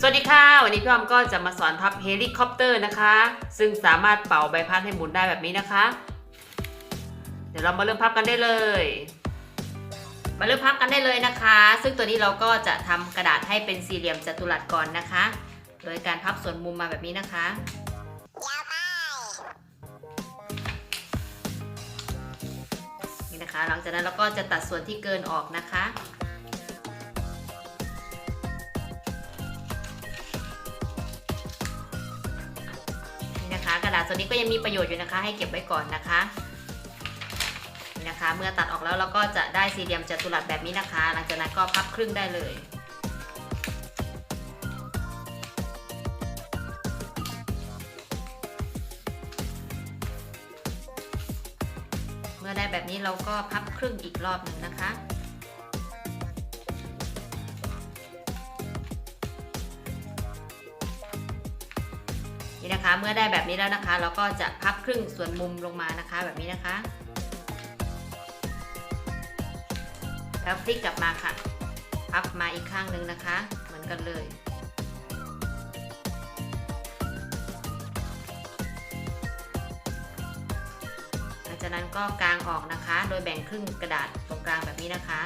สวัสดีค่ะ วันนี้พี่ออมก็จะมาสอนพับเฮลิคอปเตอร์นะคะ ซึ่งสามารถเป่าใบพัดให้หมุนได้แบบนี้นะคะ เดี๋ยวเรามาเริ่มพับกันได้เลย มาเริ่มพับกันได้เลยนะคะ ซึ่งตัวนี้เราก็จะทำกระดาษให้เป็นสี่เหลี่ยมจัตุรัสก่อนนะคะ โดยการพับส่วนมุมมาแบบนี้นะคะนี่นะคะ หลังจากนั้นเราก็จะตัดส่วนที่เกินออกนะคะ นะคะกระดาษตัวนี้ก็ยังมีประโยชน์อยู่นะคะ ให้เก็บไว้ก่อนนะคะนะคะ เมื่อตัดออกแล้วเราก็จะได้สี่เหลี่ยมจัตุรัสแบบนี้นะคะ หลังจากนั้นก็พับครึ่งได้เลยเมื่อได้แบบนี้เราก็พับครึ่งอีกรอบหนึ่งนะคะ นี่นะคะ เมื่อได้แบบนี้แล้วนะคะ เราก็จะพับครึ่งส่วนมุมลงมานะคะ แบบนี้นะคะ แล้วพลิกกลับมาค่ะ พับมาอีกข้างหนึ่งนะคะ เหมือนกันเลยหลังจากนั้นก็กางออกนะคะ โดยแบ่งครึ่งกระดาษตรงกลางแบบนี้นะคะ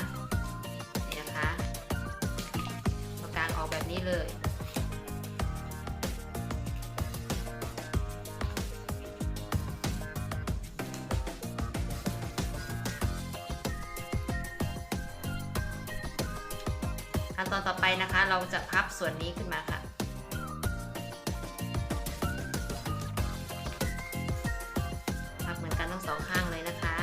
นี่นะคะก็กางออกแบบนี้เลย ขั้นตอนต่อไปนะคะ เราจะพับส่วนนี้ขึ้นมาค่ะ พับเหมือนกันทั้งสองข้างเลยนะคะ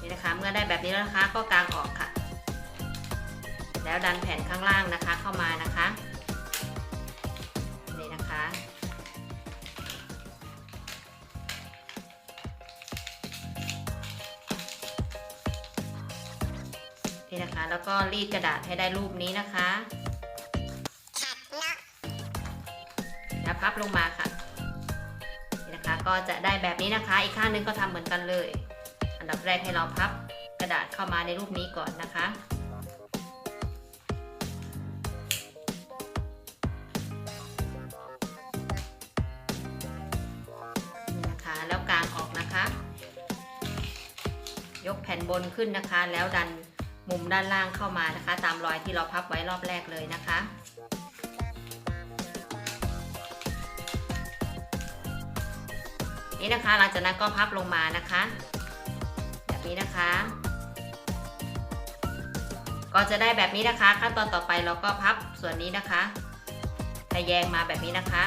นี่นะคะเมื่อได้แบบนี้แล้วนะคะก็กางออกค่ะ แล้วดันแผ่นข้างล่างนะคะเข้ามานะคะ นี่นะคะ แล้วก็รีดกระดาษให้ได้รูปนี้นะคะแล้วพับลงมาค่ะนี่นะคะก็จะได้แบบนี้นะคะ อีกข้างหนึงก็ทำเหมือนกันเลย อันดับแรกให้เราพับกระดาษเข้ามาในรูปนี้ก่อนนะคะนี่นะคะแล้วกางออกนะคะ ยกแผ่นบนขึ้นนะคะ แล้วดัน มุมด้านล่างเข้ามานะคะ ตามรอยที่เราพับไว้รอบแรกเลยนะคะ นี่นะคะหลังจากนั้นก็พับลงมานะคะ แบบนี้นะคะ ก็จะได้แบบนี้นะคะ ขั้นตอนต่อไปเราก็พับส่วนนี้นะคะทะแยงมาแบบนี้นะคะ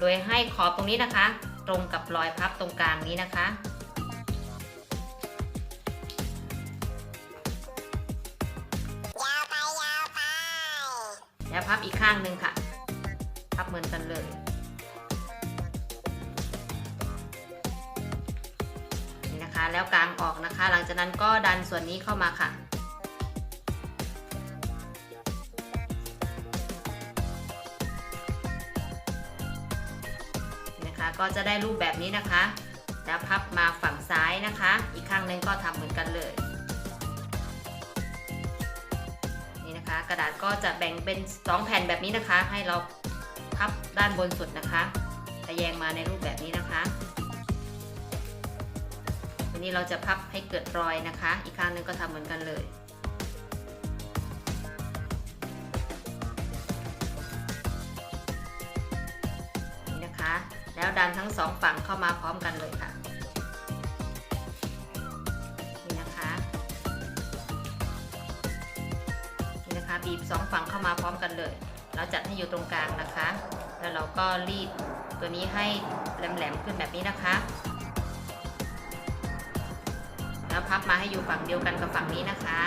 โดยให้ขอบตรงนี้นะคะ ตรงกับรอยพับตรงกลางนี้นะคะ แล้วพับอีกข้างหนึ่งค่ะ พับเหมือนกันเลย นี่นะคะ แล้วกางออกนะคะ หลังจากนั้นก็ดันส่วนนี้เข้ามาค่ะนี่นะคะ ก็จะได้รูปแบบนี้นะคะ แล้วพับมาฝั่งซ้ายนะคะ อีกข้างหนึ่งก็ทำเหมือนกันเลย กระดาษก็จะแบ่งเป็น 2 แผ่นแบบนี้นะคะ ให้เราพับด้านบนสุดนะคะทะแยงมาในรูปแบบนี้นะคะทีนี้เราจะพับให้เกิดรอยนะคะ อีกข้างหนึงก็ทำเหมือนกันเลยนี่นะคะ แล้วดันทั้งสองฝั่งเข้ามาพร้อมกันเลยค่ะ บีบสองฝั่งเข้ามาพร้อมกันเลย เราจัดให้อยู่ตรงกลางนะคะ แล้วเราก็รีดตัวนี้ให้แหลมๆขึ้นแบบนี้นะคะ แล้วพับมาให้อยู่ฝั่งเดียวกันกับฝั่งนี้นะคะ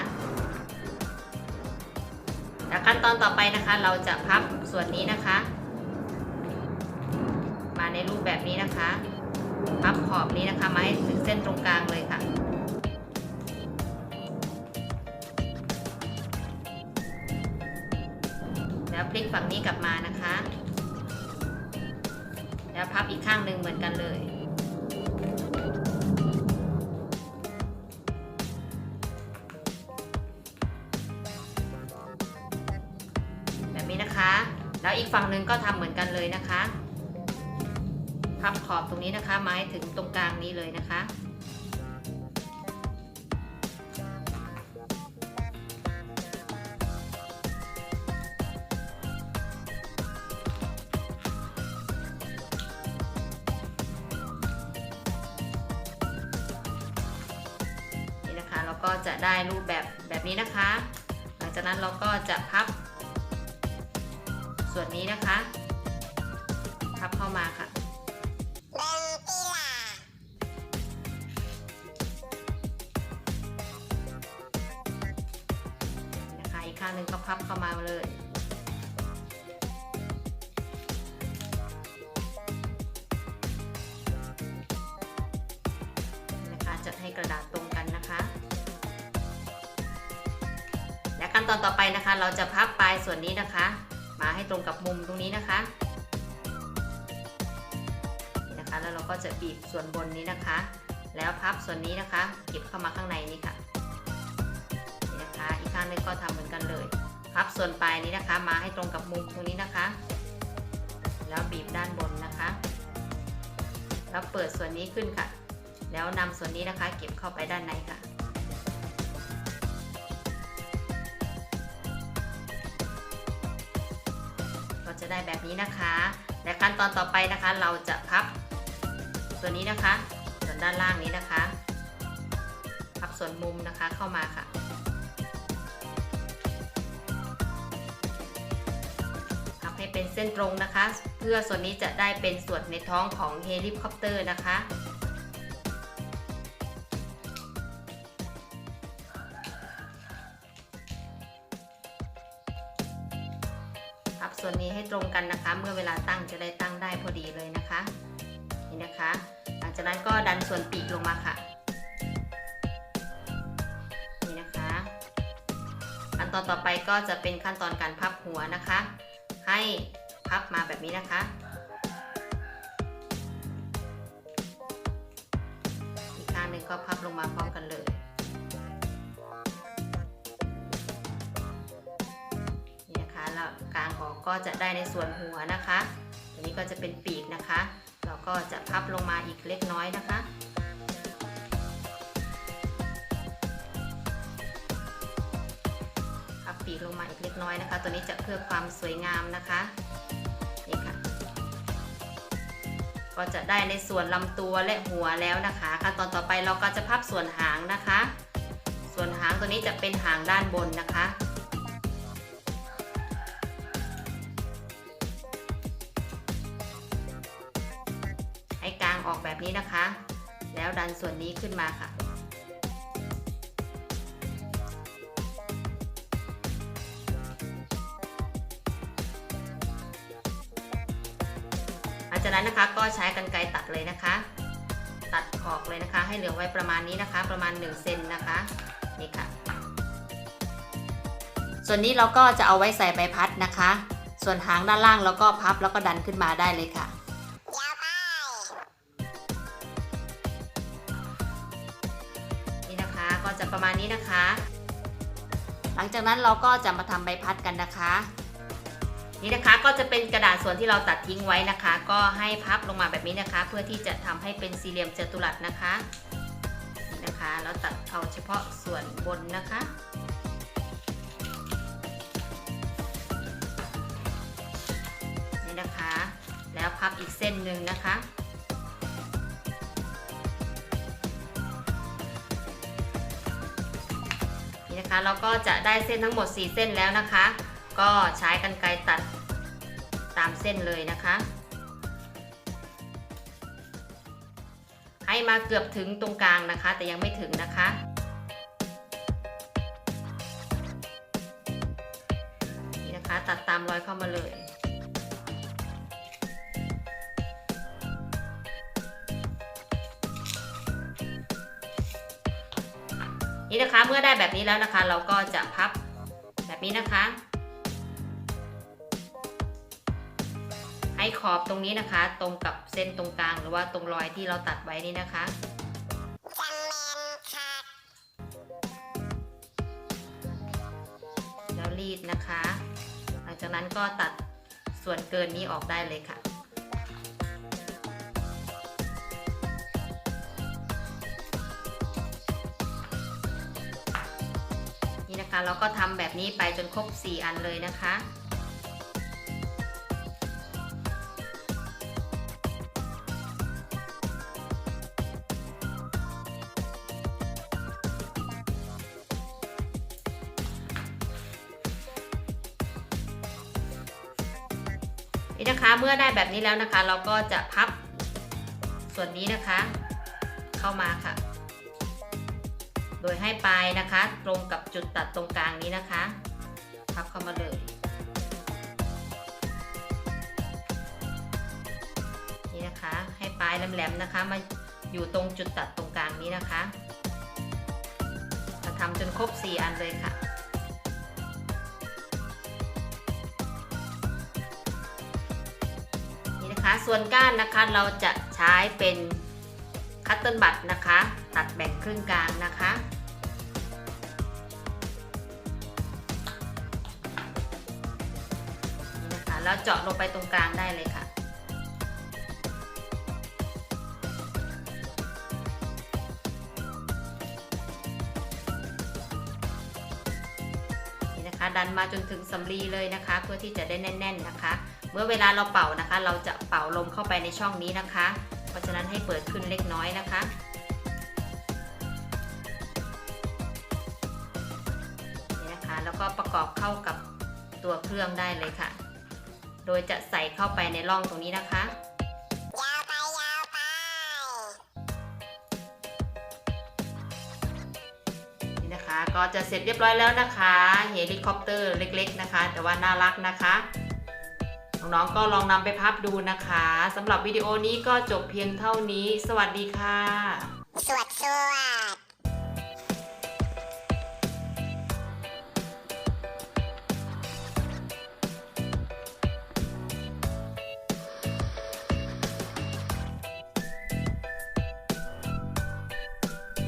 แล้วขั้นตอนต่อไปนะคะ เราจะพับส่วนนี้นะคะ มาในรูปแบบนี้นะคะ พับขอบนี้นะคะมาให้ถึงเส้นตรงกลางเลยค่ะ พลิกฝั่งนี้กลับมานะคะ แล้วพับอีกข้างหนึ่งเหมือนกันเลยแบบนี้นะคะ แล้วอีกฝั่งหนึ่งก็ทำเหมือนกันเลยนะคะ พับขอบตรงนี้นะคะไม้ถึงตรงกลางนี้เลยนะคะ จะได้รูปแบบแบบนี้นะคะ หลังจากนั้นเราก็จะพับ ส่วนนี้นะคะ พับเข้ามาค่ะนะคะอีกข้างหนึ่งก็พับเข้ามาเลย เราจะพับปลายส่วนนี้นะคะ มาให้ตรงกับมุมตรงนี้นะคะนี่นะคะ แล้วเราก็จะบีบส่วนบนนี้นะคะ แล้วพับส่วนนี้นะคะ เก็บเข้ามาข้างในนี้ค่ะนี่นะคะ อีกข้างนึงก็ทำเหมือนกันเลย พับส่วนปลายนี้นะคะ มาให้ตรงกับมุมตรงนี้นะคะ แล้วบีบด้านบนนะคะ แล้วเปิดส่วนนี้ขึ้นค่ะ แล้วนำส่วนนี้นะคะ เก็บเข้าไปด้านในค่ะ ได้แบบนี้นะคะ และขั้นตอนต่อไปนะคะ เราจะพับส่วนนี้นะคะ ส่วนด้านล่างนี้นะคะ พับส่วนมุมนะคะเข้ามาค่ะ พับให้เป็นเส้นตรงนะคะ เพื่อส่วนนี้จะได้เป็นส่วนในท้องของเฮลิคอปเตอร์นะคะ ส่วนนี้ให้ตรงกันนะคะ เมื่อเวลาตั้งจะได้ตั้งได้พอดีเลยนะคะนี่นะคะ หลังจากนั้นก็ดันส่วนปีกลงมาค่ะนี่นะคะขั้นตอนต่อไปก็จะเป็นขั้นตอนการพับหัวนะคะ ให้พับมาแบบนี้นะคะอีกข้างหนึ่งก็พับลงมาพร้อมกันเลย แล้วกลางออกก็จะได้ในส่วนหัวนะคะตัวนี้ก็จะเป็นปีกนะคะ เราก็จะพับลงมาอีกเล็กน้อยนะคะพับปีกลงมาอีกเล็กน้อยนะคะ ตัวนี้จะเพื่อความสวยงามนะคะนี่ค่ะก็จะได้ในส่วนลำตัวและหัวแล้วนะคะขั้นตอนต่อไปเราก็จะพับส่วนหางนะคะ ส่วนหางตัวนี้จะเป็นหางด้านบนนะคะ ออกแบบนี้นะคะ แล้วดันส่วนนี้ขึ้นมาค่ะ หลังจากนั้นนะคะก็ใช้กรรไกรตัดเลยนะคะ ตัดขอบเลยนะคะ ให้เหลือไว้ประมาณนี้นะคะ ประมาณ1เซนนะคะนี่ค่ะ ส่วนนี้เราก็จะเอาไว้ใส่ใบพัดนะคะ ส่วนหางด้านล่างเราก็พับแล้วก็ดันขึ้นมาได้เลยค่ะ นี้นะคะ หลังจากนั้นเราก็จะมาทำใบพัดกันนะคะ นี่นะคะก็จะเป็นกระดาษส่วนที่เราตัดทิ้งไว้นะคะ ก็ให้พับลงมาแบบนี้นะคะ เพื่อที่จะทำให้เป็นสี่เหลี่ยมจัตุรัสนะคะนี่นะคะแล้วตัดเอาเฉพาะส่วนบนนะคะนี่นะคะ แล้วพับอีกเส้นหนึ่งนะคะ นะคะเราก็จะได้เส้นทั้งหมด 4 เส้นแล้วนะคะ ก็ใช้กรรไกรตัดตามเส้นเลยนะคะ ให้มาเกือบถึงตรงกลางนะคะ แต่ยังไม่ถึงนะคะ นี่นะคะ ตัดตามรอยเข้ามาเลย นี่นะคะเมื่อได้แบบนี้แล้วนะคะ เราก็จะพับแบบนี้นะคะ ให้ขอบตรงนี้นะคะ ตรงกับเส้นตรงกลางหรือว่าตรงรอยที่เราตัดไว้นี่นะคะแล้วรีดนะคะ หลังจากนั้นก็ตัดส่วนเกินนี้ออกได้เลยค่ะ นี่นะคะเราก็ทำแบบนี้ไปจนครบ 4 อันเลยนะคะ นี่นะคะเมื่อได้แบบนี้แล้วนะคะ เราก็จะพับส่วนนี้นะคะ เข้ามาค่ะ โดยให้ปลายนะคะ ตรงกับจุดตัดตรงกลางนี้นะคะ พับเข้ามาเลยนี่นะคะ ให้ปลายแหลมๆนะคะ มาอยู่ตรงจุดตัดตรงกลางนี้นะคะมาทำจนครบ 4 อันเลยค่ะนี่นะคะส่วนก้านนะคะเราจะใช้เป็นคัตเติลบัตนะคะ ตัดแบ่งครึ่งกลางนะคะ แล้วเจาะลงไปตรงกลางได้เลยค่ะนี่นะคะดันมาจนถึงสำลีเลยนะคะ เพื่อที่จะได้แน่น ๆนะคะ เมื่อเวลาเราเป่านะคะ เราจะเป่าลมเข้าไปในช่องนี้นะคะ เพราะฉะนั้นให้เปิดขึ้นเล็กน้อยนะคะนี่นะคะแล้วก็ประกอบเข้ากับตัวเครื่องได้เลยค่ะ โดยจะใส่เข้าไปในร่องตรงนี้นะคะยาวไปยาวไปนี่นะคะก็จะเสร็จเรียบร้อยแล้วนะคะเฮลิคอปเตอร์เล็ก ๆนะคะ แต่ว่าน่ารักนะคะน้องๆก็ลองนำไปพับดูนะคะสำหรับวิดีโอนี้ก็จบเพียงเท่านี้ สวัสดีค่ะ สวดสวด